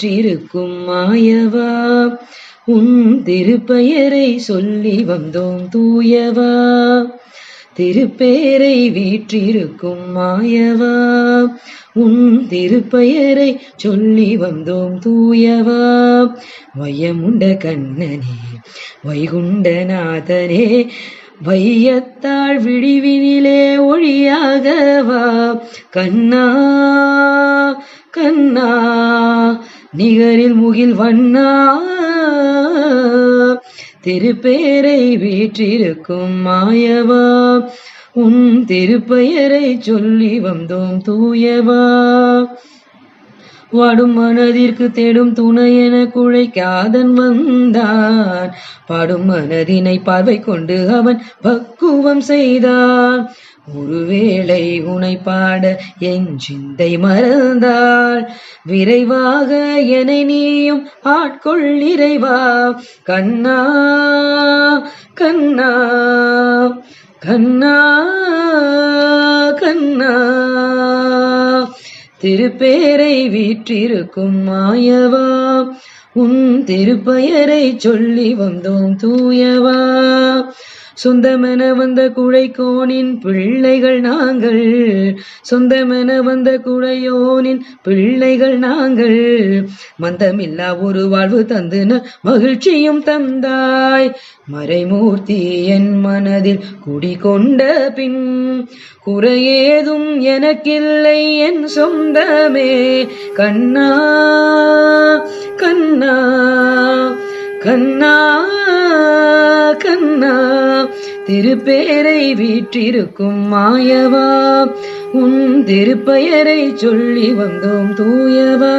பெற்றிருக்கும் மாயவா? உன் திருப்பெயரை சொல்லி வந்தோம் தூயவா? திருப்பேரை வீற்றிருக்கும் மாயவா? உன் திருப்பெயரை சொல்லி வந்தோம் தூயவா? வையமுண்ட கண்ணனே வைகுண்டநாதனே வையத்தாள் விடிவினிலே ஒளியாகவா? கண்ணா கண்ணா நிகரில் முகில் வண்ணா. திருப்பேரை வீற்றிருக்கும் மாயவா. உன் திருப்பெயரை சொல்லி வந்தோம் தூயவா. வாடும் மனதிற்கு தேடும் துணை என குழைக்காதன் வந்தான். பாடும் மனதினை பார்வை கொண்டு அவன் பக்குவம் செய்தான். ஒருவேளை உனை பாட என் சிந்தை மறந்தாள் விரைவாக என்னை நீயும் ஆட்கொள் இறைவா. கண்ணா கண்ணா கண்ணா கண்ணா. திருப்பேரை வீற்றிருக்கும் மாயவா உன் திருப்பெயரை சொல்லி வந்தோம் தூயவா. சொந்தமென வந்த குழைக்கோனின் பிள்ளைகள் நாங்கள். சொந்தமென வந்த குழையோனின் பிள்ளைகள் நாங்கள். மந்தமில்லா ஒரு வாழ்வு தந்து மகிழ்ச்சியும் தந்தாய். மறைமூர்த்தி என் மனதில் குடிகொண்ட பின் குறையேதும் எனக்கில்லை என் சொந்தமே. கண்ணா கண்ணா கண்ணா கண்ணா திருப்பேரை வீற்றிருக்கும் மாயவா உன் திருப்பெயரை சொல்லி வந்தோம் தூயவா.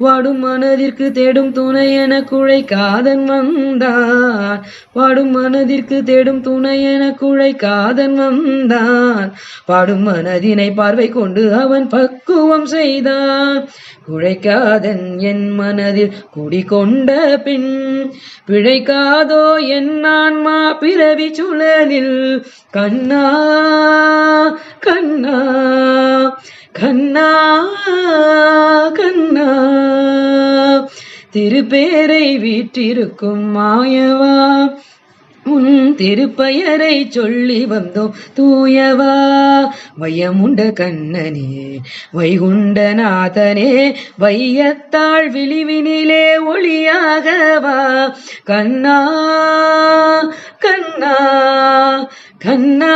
வாடும் மனதிற்கு தேடும் துணை என குழைக்காதன் வந்தான். பாடும் மனதிற்கு தேடும் துணை என குழைக்காதன் வந்தான். பாடும் மனதினை பார்வை கொண்டு அவன் பக்குவம் செய்தான். குழைக்காதன் என் மனதில் குடிகொண்ட பின் பிழைக்காதோ என் ஆன்மா பிறவி சுழலில் கண்ணா கண்ணா கண்ணா கண்ணா. திருப்பேரை வீற்றிருக்கும் மாயவா உன் திருப்பெயரை சொல்லி வந்தோம் தூயவா. வையமுண்ட கண்ணனே வைகுண்டநாதனே வையத்தாள் விழிவினிலே ஒளியாகவா? கண்ணா கண்ணா கண்ணா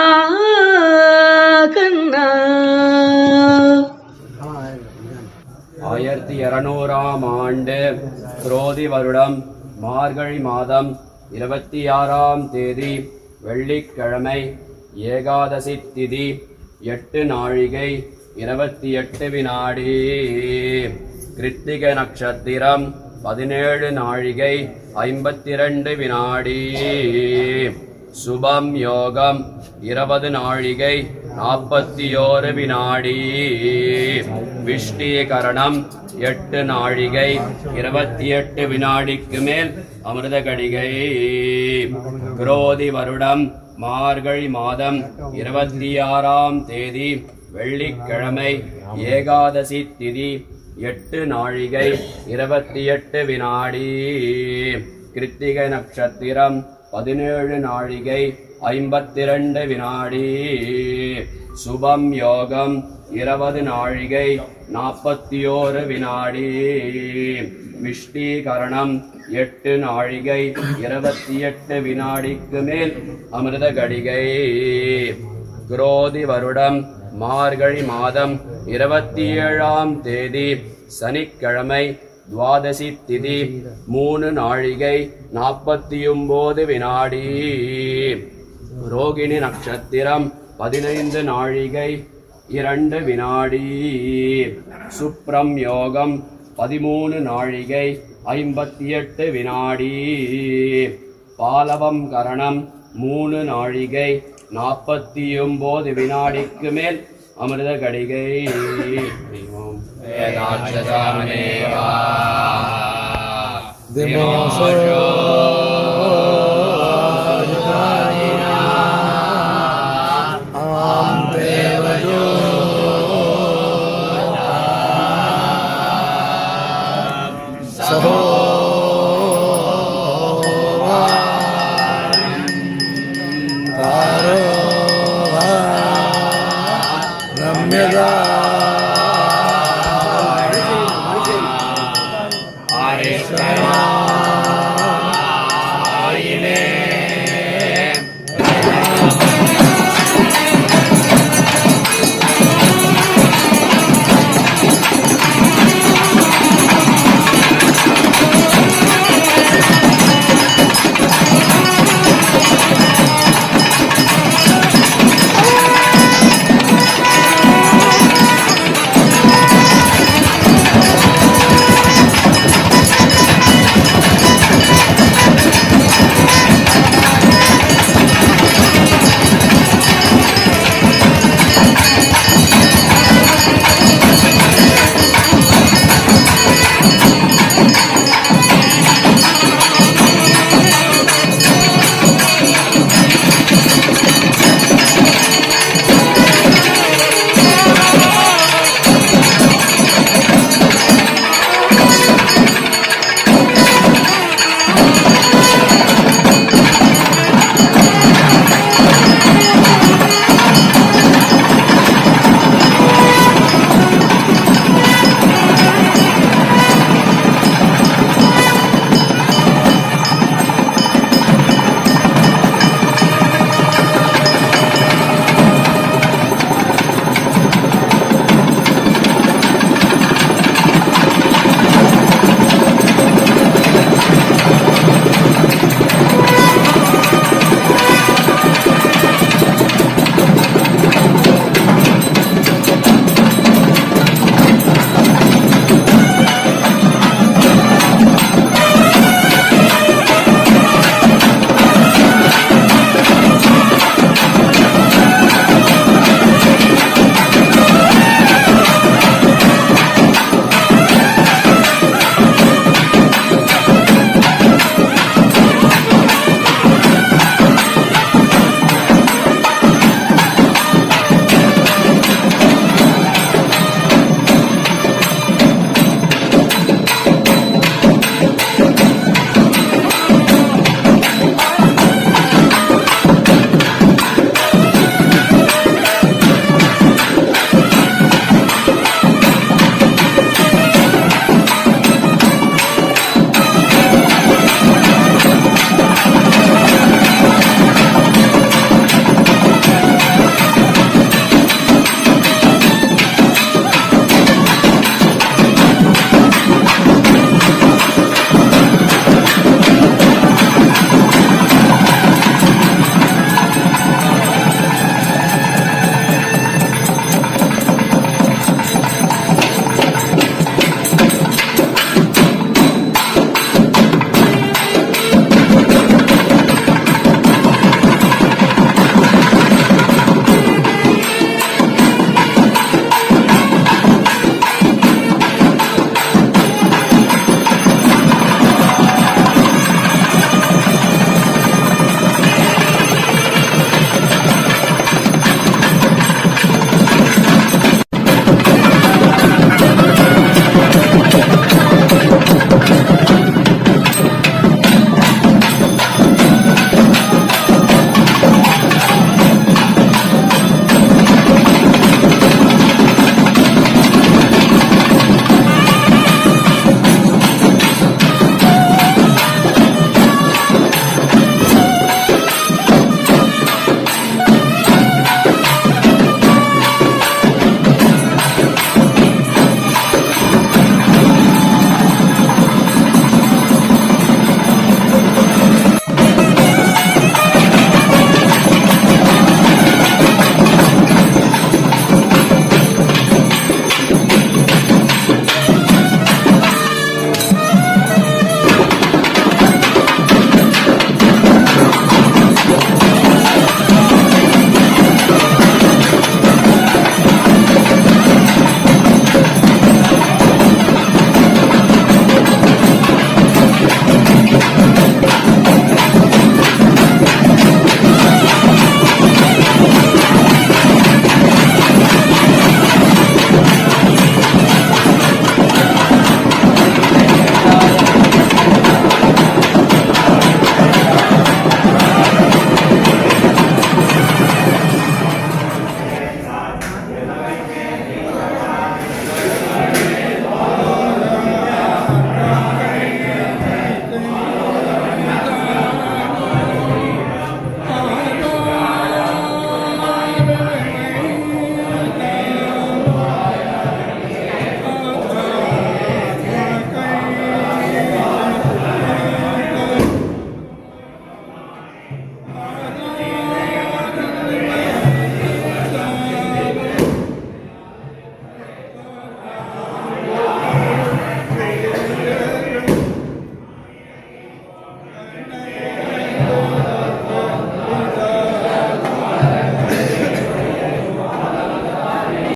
கண்ணா. ஆயிரத்தி இருநூறாம் ஆண்டு குரோதி வருடம் மார்கழி மாதம் இருபத்தி ஆறாம் தேதி வெள்ளிக்கிழமை ஏகாதசி திதி எட்டு நாழிகை இருபத்தி எட்டு வினாடி. கிருத்திக நட்சத்திரம் பதினேழு நாழிகை ஐம்பத்தி ரெண்டு வினாடி. சுபம் யோகம் இருபது நாழிகை நாற்பத்தி ஓரு வினாடி. விஷ்டீகரணம் எட்டு நாழிகை இருபத்தி எட்டு வினாடிக்கு மேல் அமிர்த கடிகை குரோதி வருடம் மார்கழி மாதம் இருபத்தி ஆறாம் தேதி வெள்ளிக்கிழமை ஏகாதசி திதி எட்டு நாழிகை இருபத்தி எட்டு வினாடி. கிருத்திகை நட்சத்திரம் பதினேழு நாழிகை ஐம்பத்தி ரெண்டு வினாடி. சுபம் யோகம் இருபது நாழிகை நாற்பத்தி ஓரு வினாடி. விஷ்டீகரணம் எட்டு நாழிகை இருபத்தி எட்டு வினாடிக்கு மேல் அமிர்த கடிகை. குரோதி வருடம் மார்கழி மாதம் இருபத்தி ஏழாம் தேதி சனிக்கிழமை துவாதசி திதி மூணு நாழிகை நாற்பத்தி ஒம்போது வினாடி. ரோகிணி நட்சத்திரம் பதினைந்து நாழிகை இரண்டு வினாடி. சுப்ரம் யோகம் பதிமூணு நாழிகை ஐம்பத்தி எட்டு வினாடி. பாலவம் கரணம் மூணு நாழிகை நாற்பத்தி ஒன்பது வினாடிக்கு மேல் அமிர்த கடிகை திமோசோ